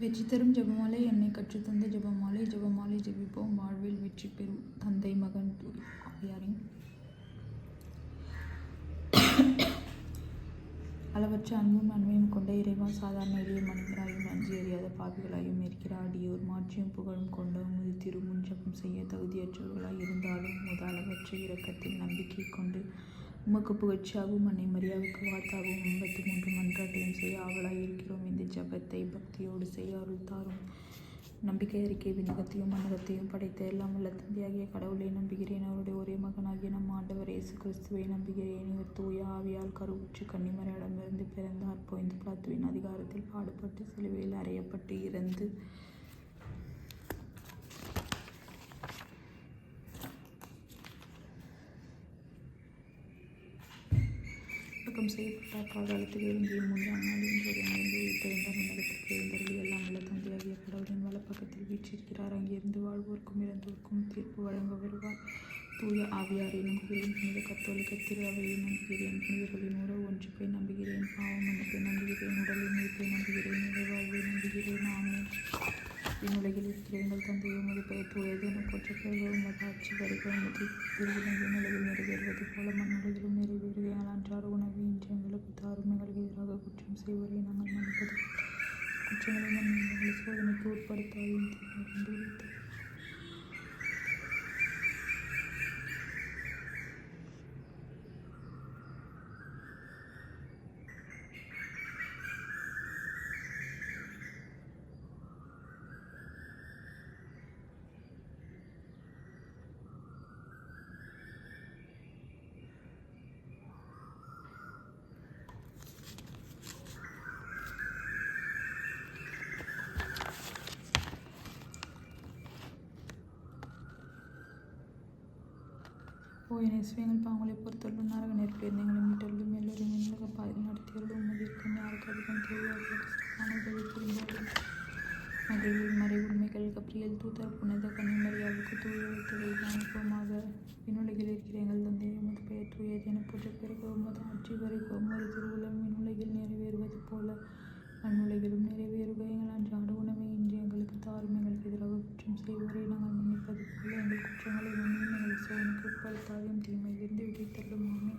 வெற்றி தரும் ஜெபமாலை என்னை கற்றுத்தந்த ஜெபமாலை ஜெபமாலை ஜெபிப்போம். வாழ்வில் வெற்றி பெறும் தந்தை மகன் தூய். அளவற்ற அன்பும் நன்மையும் கொண்ட இறைவன் சாதாரண எளிய மனிதராயும் நன்றி அறியாத பாவிகளாயும் இருக்கிற அடியோர் மாற்றியும் புகழும் கொண்ட உமது திருமுன் ஜபம் செய்ய தகுதியற்றவர்களாய் இருந்தாலும் உமது அளவற்ற இரக்கத்தில் நம்பிக்கை கொண்டு உமக்கு புகழ்ச்சியாகவும் அன்னை மரியாவுக்கு வாழ்த்தாகவும் ஐம்பத்தி மூன்று மன்றாட்டையும் செய்ய ஆவலாக இருக்கிறோம். இந்த ஜெபத்தை பக்தியோடு செய்ய அருள் தாரும். நம்பிக்கை அறிக்கை விண்ணகத்தையும் மன்னகத்தையும் படைத்த எல்லாம் உள்ள தந்தையாகிய கடவுளை நம்புகிறேன். அவருடைய ஒரே மகனாகிய நம் ஆண்டவர் இயேசு கிறிஸ்துவை நம்புகிறேன். இவர் தூய ஆவியால் கருவுற்று கன்னிமரையிடமிருந்து பிறந்தார். பொய்ந்து பிளாத்துவின் அதிகாரத்தில் பாடுபட்டு சிலுவையில் அறையப்பட்டு இறந்து அடக்கம் செய்யப்பட்டார் காலத்தில் இருந்து மூன்றாம் நாள் இன்று அங்கிருந்து உயிர்த்தெழுந்தார் உன்னதத்திற்கு எழுந்தருளி எல்லாம் வல்ல தந்தையாகிய கடவுளின் வலப்பக்கத்தில் வீற்றிருக்கிறார். அங்கிருந்து வாழ்வோருக்கும் இறந்தோருக்கும் தீர்ப்பு வழங்க வருவார். தூய ஆவியாரை நம்புகிறேன் புனித கத்தோலிக்க திருவையை நம்புகிறேன் புனிதர்களின் உறவு ஒன்றுப்பை நம்புகிறேன். பாவம் மன்னிப்பை நம்புகிறேன். உடலின் மீட்பை நம்புகிறேன். இறைவாழ்வை நம்புகிறேன். ஆமென். விண்ணுலகில் இருக்கிற எங்கள் தந்தை உமது பெயர் தூயது என போற்றப்படுக உமது ஆட்சி வருக உமது திருவிழா விண்ணுலகில் நிறைவேறுவது போல மண்ணுலகிலும் நிறைவேறுக அன்றாட உணவு இன்று எங்களுக்கு தாரும் எங்களுக்கு எதிராக குற்றம் செய்வதை நாங்கள் மன்னிப்பது. குற்றங்களை மன்னிங்களை சோதனைக்கு உட்படுத்தாது நெருப்பிலிருந்து எங்களை மீட்டள்ளும் எல்லோரும் மின்னலக பாதையில் நடத்தியள்ளும் உமது இருக்கும் யாருக்கு அதிகம் தேவையாக புரிந்தார்கள். மகிழ்வில் மறை உண்மைகள் கப்ரியல் தூதர் புனித கன்னிமரியாவுக்கு தூய அனுப்பமாக விண்ணுலகில் இருக்கிற எங்கள் தந்தை உமது பெயர் தூயது என போற்ற பிறகு உமது ஆட்சி வரைக்கும் உமது திருவுளம் விண்ணுலகில் நிறைவேறுவது போல. மண்ணுலகிலும் நிறைவேறுக. எங்கள் அன்றாட உணவை இன்று தாரும் எங்களுக்கு எதிராக குற்றம் செய்வோரை நாங்கள் மன்னிப்பது போல எங்கள் குற்றங்களை மன்னியும் எங்கள் சோதனைக்கு உட்படுத்தாதையும் தீமையிலிருந்து விடைத்தள்ளும் ஆமே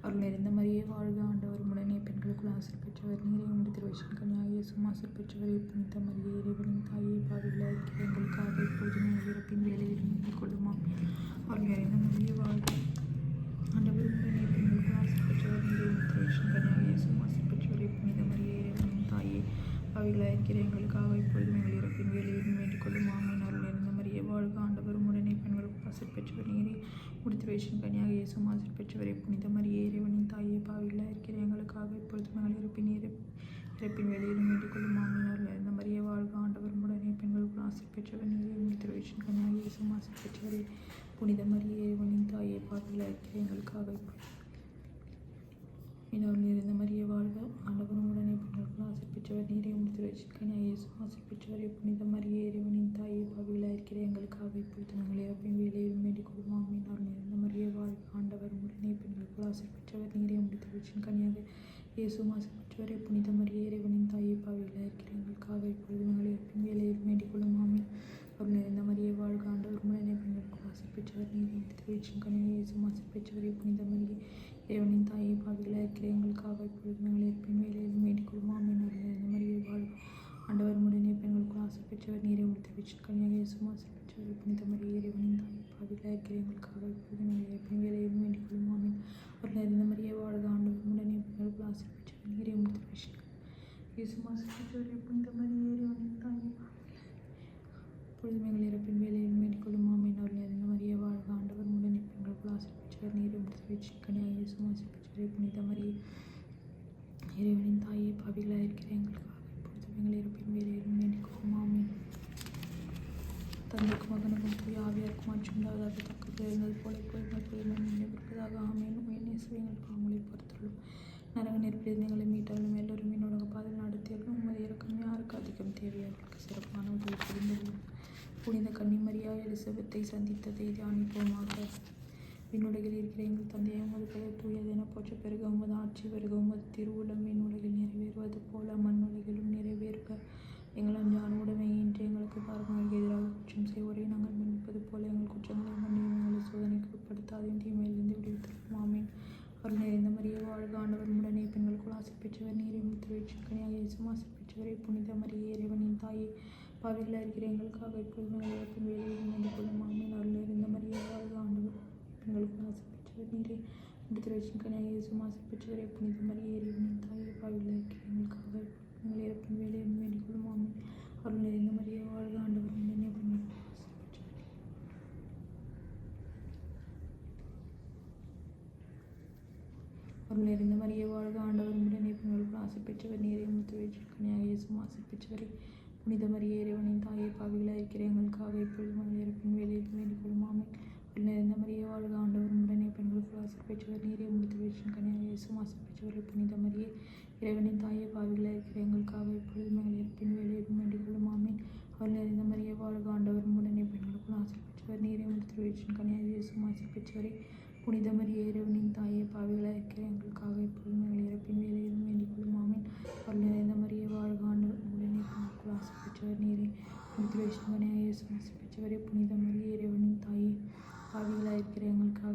அவர்கள் நிறைந்த மாதிரியே வாழ்க ஆண்டவர். உடனே பெண்களுக்குள் ஆசிர் பெற்றவர். நீரை உண்டு திருவசன் கன்னியாகிய சுமாசர் பெற்றவரை புனித மரிய இறைவனின் தாயை பாவிகளை இருக்கிற எங்களுக்காக இப்போதும் இறப்பின் வேலையில் மீண்டிக் கொள்ளுமாம். அவர்கள் நிறைந்த மாதிரியே வாழ்க. ஆண்டவர் உடனே பெண்களுக்குள் ஆசிர் பெற்றவர். நீரை உண்டு திருவசன் கன்னியாகிய சுமாசர் பாவிகளை இருக்கிற எங்களுக்காக இப்பொழுதும் எங்கள் இறப்பின் வேலையில் வேண்டிக்கொள்ளும் கொள்ளும். அருள். இருந்த மரியே வாழ்க ஆண்டவர். உடனே பெண்களுக்கு பாசல் பெற்றவர். நீரே முடித்து வேஷன் கனியாக இயேசு ஆசிர் பெற்றவரை. புனித மரியே இறைவனின் தாயை பாவிகளாக இருக்கிற எங்களுக்காக இப்பொழுதும் எங்கள் இறப்பின் இறை இறப்பின் வேலையிலும் வேண்டிக்கொள்ளும் கொள்ளும். அருள். இருந்த மரியே வாழ்க ஆண்டவர். உடனே பெண்களுக்கு ஆசிர் பெற்றவர். நீரே முடித்து வேஷன் கனியாக இயேசு ஆசிர் பெற்றவரை. புனித மறிய இறைவனின் தாயை பாவிகளாக இருக்கிற எங்களுக்காக இப்பொழுது இன்னொரு நிறைந்த மரிய வாழ்க. ஆண்டவனும் உடனே பெண்களுக்கு ஆசை நீரை முடித்து வச்சிருக்கேன் இயேசு ஆசை புனித மரிய இறைவனின் தாயை பாவிகளாக இருக்கிற எங்களுக்காக இப்பொழுது நாங்கள் இறப்பின் வேலையிலும் வேண்டிக் கொள்வோம். இன்னொரு நிறைந்த மரிய வாழ்க. ஆண்டவர் உடனே பெண்களுக்கு ஆசை பெற்றவர் நீரே முடித்து வச்சிருக்கனியாக இயேசு ஆசை பெற்றவரை புனித மரிய இறைவனின் தாயை பாவிகளாக இருக்கிற எங்களுக்காக இப்பொழுது நாங்கள் இறப்பின் வேலையிலும் வேண்டிக் கொள்ளும் ஆமீன். அவர் நிறைந்த மரிய வாழ்க. ஆண்டவர் உடனே பெண்களுக்கு ஆசை நீரை முடித்து வச்சிருக்கனியாக இயேசு ஆசை பெற்றவரை புனித மரிய இறைவனின் தாயை பாவிகளாக இருக்கிற எங்களுக்காக இப்பொழுது நாங்கள் இருப்பின் வேலையில் வேண்டிக் கொள்வோம் இந்த மாதிரியே வாழ் ஆண்டவர் உடனே பெண்களுக்கு ஆசை பெற்றவர் நீரை முடித்து வச்சு கன்னியாக இயேசும் ஆசை பெற்றவர் புனித மாதிரி இறைவனின் தாயை பாவிகளாக இருக்கிற எங்களுக்காக இப்பொழுது நாங்கள் இருப்பின் வேலையில் வேண்டிக் கொள்வோம் ஆமீன். ஒரு நிறைந்த மாதிரியே வாழ்க. ஆண்டவர் உடனே பெண்களுக்கு ஆசை பெற்றவர் நீரை முடித்து வச்சு இயேசும் ஆசை பெற்றவர் புனித இறைவனின் தாயை இப்பொழுது எங்கள் இறப்பின் வேலையில் மேற்கொள்ளும் கொள்ளும் ஆமீன். அவர் நிறைந்த வாழ்க. ஆண்டவர் பெற்றவர் நீரை முடித்து இயேசும் ஆசை புனித மரிய இறைவனின் தாயே பாவிகளாக இருக்கிற எங்களுக்காக இப்பொழுது எங்கள் இறப்பின் வேறு இருந்து கொள்ளும் ஆமீன். தந்தைக்கும் மகனுக்கும் தூய ஆவியாருக்கும் அச்சுண்டாவதாக தக்கத்தில் இருந்தது போல இப்பொழுது பொழுதும் நினைவிருப்பதாக ஆமீன். உயர்நேசு எங்களுக்கு அவங்களை பொறுத்துள்ளோம் நரக நெருப்பிலிருந்து எங்களை மீட்டாலும் எல்லோரும் என்னோட பாதையில் நடத்தியாலும் உமது இறக்கம் யாருக்கு அதிகம் தேவையார்களுக்கு சிறப்பான உதவி புரிந்தது புனித கன்னிமரியா எலிசபெத்தை சந்தித்ததை தியானிப்போமாக விண்ணுலகில் இருக்கிற எங்கள் தந்தையை உமது பெயர் தூயது என போற்ற பிறகு உமது ஆட்சி வருக உமது திருவுளம் விண்ணுலகில் நிறைவேறுவது போல மண்ணுலகிலும் நிறைவேறுக எங்கள் அஞ்சு உடமை இன்று எங்களுக்கு பாரமாக எதிராக குற்றம் செய்வோரை. நாங்கள் மன்னிப்பது போல எங்கள் குற்றங்களை மன்னியும் எங்களை சோதனைக்கு உட்படுத்தாதையும் தீமையிலிருந்து விடுவித்திருக்கும் ஆமீன். அருள் நிறைந்த மரிய வாழ்க ஆண்டவர். உடனே பெண்களுக்குள் ஆசை பெற்றவர் நீரின் திருவிச்சக்கனியாக இயேசும் ஆசை பெற்றவரை. புனித மரிய இறைவனின் தாயை பாவிகளாக இருக்கிற எங்களுக்காக இப்பொழுது எங்கள் இழப்பின் வேலையில் இணைந்து கொள்ளும். ஆமீன். அருள் நிறைந்த மரிய வாழ்க ஆண்டவர். உடனே பெண்களுக்கு ஆசிர்வதிச்சவரே அருள் நிறைந்த மரிய வாழ்க ஆண்டவர் உடனே பெண்களுக்கு ஆசை பெற்றவர் நீரே முத்து வச்சிருக்கணியாக இயேசுவும் ஆசை பெற்றவரே புனித மரிய இறைவனின் தாயை பாவிகளாக இருக்கிற எங்களுக்காக இப்பொழுதும் எங்கள் இறப்பின் வேலையில் வேண்டிக் கொள்ளும் பின்னர் இந்த நிறைந்த வாழ்க ஆண்டவர் உடனே பெண்களுக்கு ஆசை பெற்றவர் நீரே முழுத்து வீழ்ச்சி கனியாக இயேசு பெற்றவரே புனித மரியே இறைவனின் தாயை பாவிகளாக இருக்கிற எங்களுக்காக எப்பொழுதும் எங்கள் இருப்பின் வேலையில் வேண்டிக் கொள்ளும் ஆமீன். அவர் நிறைந்த மரியே வாழ்க ஆண்டவர் உடனே பெண்களுக்கு ஆசை நீரே முடித்து வச்சிருக்கணியாக கனியாக ஆசை பெற்றவரே புனித மரிய இறைவனின் தாயே பாவிகளாக இருக்கிற எங்களுக்காக எப்பொழுதும் எங்கள் இறப்பின் வேலையிலும் வேண்டிக் கொள்ளும் ஆமீன். அவர் நிறைந்த மரியே வாழ்க ஆண்டவர் உடனே பெண்களுக்குள் ஆசை நீரே முடித்து வைஷ்ணவனையாக இயேசு ஆசை புனித மரியே இறைவனின் தாயே. பாவிகளாக இருக்கிற எங்களுக்காக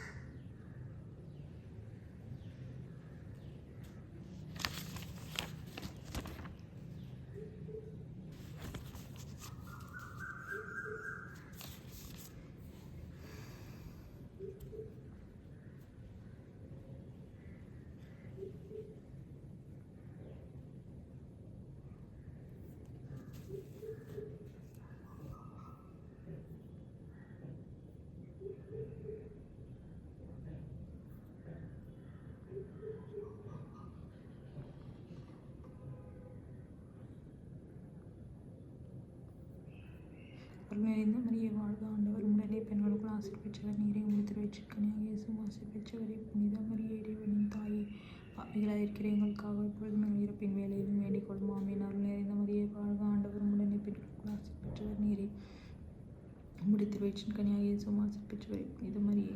பாவிகளாக இருக்கிற இப்பொழுதும் எங்கள் இறப்பின் வேலையிலும் வேண்டிக் கொள்ளும் ஆமீன். அருள் நிறைந்த மரியே வாழ்க ஆண்டவர் உடனே பெண்களுக்குள் ஆசை பெற்றவர் நீரே முடித்து வச்சிருக்கணியாக கனியாக ஆசை பெற்றவரே இது மாதிரியே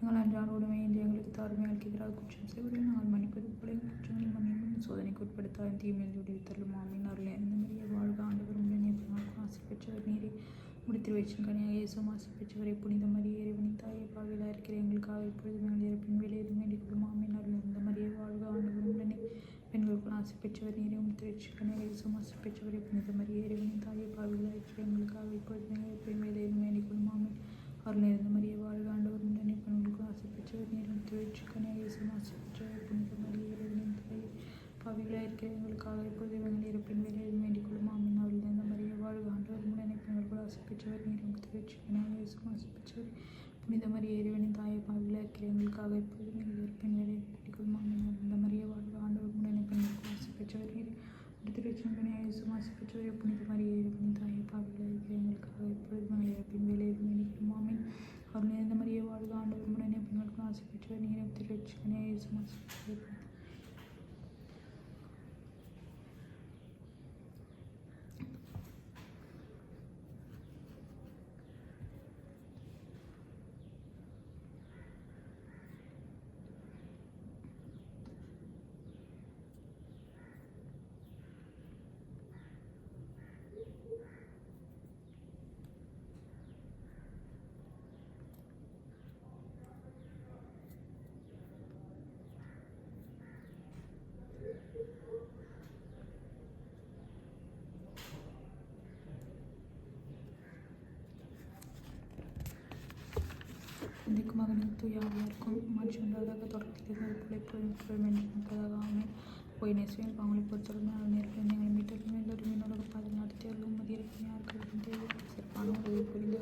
நீங்கள் அன்றாட உடமை இந்தியர்களுக்கு எங்களுக்கு எதிராக குற்றம் செய்வதில் நாங்கள் மன்னிப்பது போல எங்கள் குற்றங்களை மன்னியும் சோதனைக்கு உட்படுத்தாத. தீமையில் விடுவித்தள்ளும் ஆமீன். அருளே. இந்த மாதிரியே வாழ்க ஆண்டவர் உடனே ஆசை பெற்றவர். நீரை முடித்து வச்சும் கனியாக இயேசு ஆசை பெற்றவரை. புனித மரியே இறைவனின் தாயை பாவிலாக இருக்கிற எங்களுக்காக இப்பொழுது எங்கள் இறப்பின் வேலையில் வேண்டிக் கொள்ளும் ஆமீன். அருளே. இந்த மாதிரியே வாழ்க ஆண்டவர் உடனே பெண்களுக்கு ஆசை பெற்றவர். நீரை முடித்து வச்சு கனியாக இயேசு ஆசை பெற்றவரை. புனித மரியே இறைவனின் தாயை பாவிலாக இருக்கிற எங்களுக்காக இப்பொழுது எங்கள் இறப்பின் வேலையில் வேண்டிக் கொள்ளும் ஆமீன் அருள் நிறைந்த மரியே வாழ்க ஆண்டவர் உடனே பெண்களுக்கு ஆசை பெற்றவர் நீர் முடித்து வச்சு கனியாக இயேசு ஆசை பெற்றவரை புனித மரியே இறைவனின் தாயை பாவிகளாக இருக்கிற எங்களுக்காக இப்பொழுது எங்கள் இறப்பின் வேலையில் வேண்டிக் கொள்ளும் ஆமீன் அவள் இந்த மரியை வாழ்க ஆண்டவர் முன்னணி பெண்கள் ஆசைப்பெற்றவர் நீர் முக்தி வச்சுக்கணும் ஆசைப்பெற்றவர் புனித மரியை இறைவனின் தாயை பாவிகளாக இருக்கிற எங்களுக்காக இப்பொழுது எங்கள் இறப்பின் வேலையில் வேண்டிக் கொள்ளும் ஆமீன் அவள் இந்த மரியை வாழ்க ஆண்டவர் முன்னணி பெண்களுக்கு ஆசைப்பெற்றவர் நீர் முக்தி வச்சுக்கணும் ஆசைப்பெற்றவர் புனித மரியை இறைவனின் தாயை பாவிகளாக இருக்கிற எங்களுக்காக இப்பொழுது எங்கள் இறப்பின் வேலையில் வேண்டிக் கொள்ளும் ஆமீன் அவள் நிறைந்த மரியை வாழ்க ஆண்டவர் முன்னணி பெண்களுக்கு ஆசைப்பெற்றவர் நீர் முக்தி வச்சுக்கணும் சிந்திக்கும் மகனுக்கு தூயாவியாருக்கும் மாற்றி உண்டாவதாக தொடக்கத்தில் இருந்தது போல இப்போதும் எப்பொழுதும் முப்பதாக போய் நெசுவின் பாவங்களை பொறுத்தவரை நான் எங்களை மீட்டர்கள் எல்லோரும் என்னோட பாதை நடத்தி அருளும் மதிய யாருக்கும் சிறப்பான உதவி புரிந்து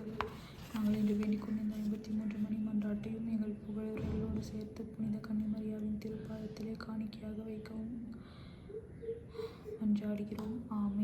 நாங்கள் இன்று வேண்டிக் கொண்டிருந்த ஐம்பத்தி மூன்று மணி மன்றாட்டையும் எங்கள் புகழர்களோடு சேர்த்து புனித கன்னிமரியாவின் திருப்பாதத்திலே காணிக்கையாக வைக்கவும் மன்றாடுகிறோம் ஆம்